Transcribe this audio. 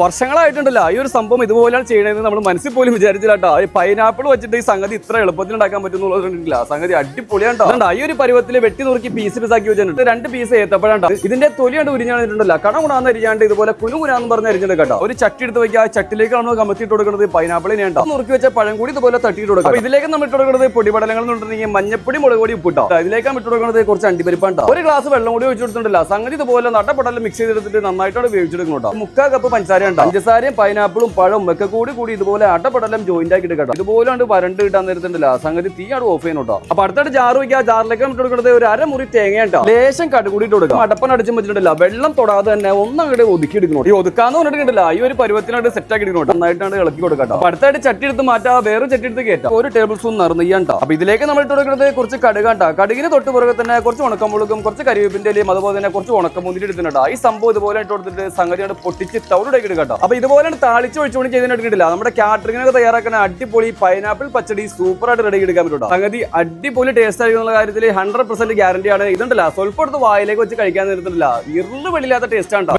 വർഷങ്ങളായിട്ടുണ്ടല്ലോ. ഈ ഒരു സംഭവം ഇതുപോലെയാണ് ചെയ്യണതെന്ന് നമ്മൾ മനസ്സിൽ പോലും വിചാരിച്ചില്ല കേട്ടോ. ഈ പൈനാപ്പിൾ വെച്ചിട്ട് ഈ സംഗതി ഇത്ര എളുപ്പത്തിൽ ഉണ്ടാക്കാൻ പറ്റുന്നുള്ളതുകൊണ്ടില്ല സംഗതി അടിപൊളിയാണ് കേട്ടോ. ഈ ഒരു പരുവത്തിൽ വെട്ടി നുറുക്കി പീസ് പീസ് ആക്കി വെച്ചിട്ടുണ്ട്. രണ്ട് പീസ് ഏത്തപ്പോഴാണ് ഇതിന്റെ തൊലിയാണ്ട് ഉരിഞ്ഞാണ്ടിട്ടുണ്ടല്ലോ കണമുണാന്ന് അരിഞ്ഞാണ്ട് ഇതുപോലെ കുനുകുനാന്ന് പറഞ്ഞ് അരിഞ്ഞിട്ട് കേട്ടോ. ഒരു ചട്ടി എടുത്ത് വെക്കുക. ചട്ടിലേക്കാണ് നമ്മൾ കമത്തിയിട്ട് കൊടുക്കുന്നത് പൈനാപ്പിളിനെ ഉണ്ടോ നുറുക്കി വെച്ച പഴം കൂടി ഇതുപോലെ തട്ടിയിട്ട് കൊടുക്കുക. അപ്പൊ ഇതിലേക്ക് നമ്മൾ ഇട്ട് കൊടുക്കുന്നത് പൊടിപടലങ്ങൾ എന്നുണ്ടെങ്കിൽ മഞ്ഞപ്പൊടി മുളക് പൊടി ഉപ്പിട്ടോ ഇതിലേക്കാണ് ഇട്ട് കൊടുക്കുന്നത് കുറച്ച് അണ്ടിപ്പരിപ്പാണ് ഒരു ഗ്ലാസ് വെള്ളം കൂടി ഒഴിച്ചു കൊടുത്തിട്ടില്ല സംഗതി ഇതുപോലെ നടപടലം മിക്സ് ചെയ്തെടുത്തിട്ട് നന്നായിട്ടാണ് വേവിച്ചെടുക്കണം കേട്ടോ. മുക്കാ കപ്പ് പഞ്ചസാര ഉണ്ട് പഞ്ചസാരയും പൈനാപ്പിളും പഴവും ഒക്കെ കൂടി കൂടി ഇതുപോലെ അടപടലം ജോയിന്റ് ആക്കിയിട്ട് കേട്ടോ ഇതുപോലെ ഉണ്ട് വരണ്ട് കിട്ടാൻ നേരത്തിണ്ടല്ല. സംഗതി തീ ആണ് ഓഫ് ചെയ്യുന്നു കേട്ടോ അപ്പൊ അടുത്തത് ജാർ വയ്ക്കുക ജാറിലേക്ക് ഇട്ട് കൊടുക്കുന്നത് ഒരു അരമുറി തേങ്ങ കേട്ടോ ലേശം കടുകൂടിയിട്ട് കൊടുക്കുക. അടപ്പൻ അടിച്ചും വെച്ചിട്ടില്ല വെള്ളം തൊടാതെ തന്നെ ഒന്നങ്ങോട്ട് ഒതുക്കി എടുക്കണോ ഈ ഒതുക്കാന്ന് പറഞ്ഞിട്ടില്ല ഈ ഒരു പരുവത്തിനായിട്ട് സെറ്റ് ആക്കി എടുക്കണോ നന്നായിട്ടാണ് ഇളക്കി കൊടുക്കട്ടോ അപ്പൊ അടുത്തായിട്ട് ചട്ടി എടുത്ത് മാറ്റാ. വേറെ ചട്ടി എടുത്ത് കയറ്റാം ഒരു ടേബിൾ സ്പൂൺ നിറഞ്ഞാൻ കേട്ടോ അപ്പൊ ഇതിലേക്ക് നമ്മൾ ഇട്ട് കൊടുക്കുന്നത് കുറച്ച് കടുകാട്ടോ കടുകിന് തൊട്ട് പുറകെ തന്നെ കുറച്ച് ഉണക്കമുളകും കുറച്ച് കരിവേപ്പിന്റെ അതുപോലെ തന്നെ കുറച്ച് ഉണക്കമുന്തിരി എടുത്തിട്ടുണ്ടോ ഈ സംഭവം ഇതുപോലെ ഇട്ട് കൊടുത്തിട്ട് സംഗതിയാണ് പൊട്ടിച്ച് തവിടുടേക്ക് കേട്ടോ. അപ്പൊ ഇതുപോലെ താളിച്ച് ഒഴിച്ചുകൊണ്ട് എടുക്കില്ല നമ്മുടെ കാറ്ററിങ്ങിനൊക്കെ തയ്യാറാക്കുന്ന അടിപൊളി പൈനാപ്പിൾ പച്ചടി സൂപ്പർ ആയിട്ട് റെഡി എടുക്കാൻ പറ്റും സംഗതി അടിപൊളി ടേസ്റ്റ് ആയിരിക്കുന്ന കാര്യത്തിൽ ഹൺഡ്രഡ് പെർസെന്റ് ഗ്യാരണ്ടി ആണ്. ഇതുണ്ടല്ല സ്വല്പം എടുത്ത് വായിലേക്ക് വെച്ച് കഴിക്കാൻ നിർത്തുന്നില്ല ഇറുള്ളു വെളിയില്ലാത്ത ടേസ്റ്റ് ആണ്.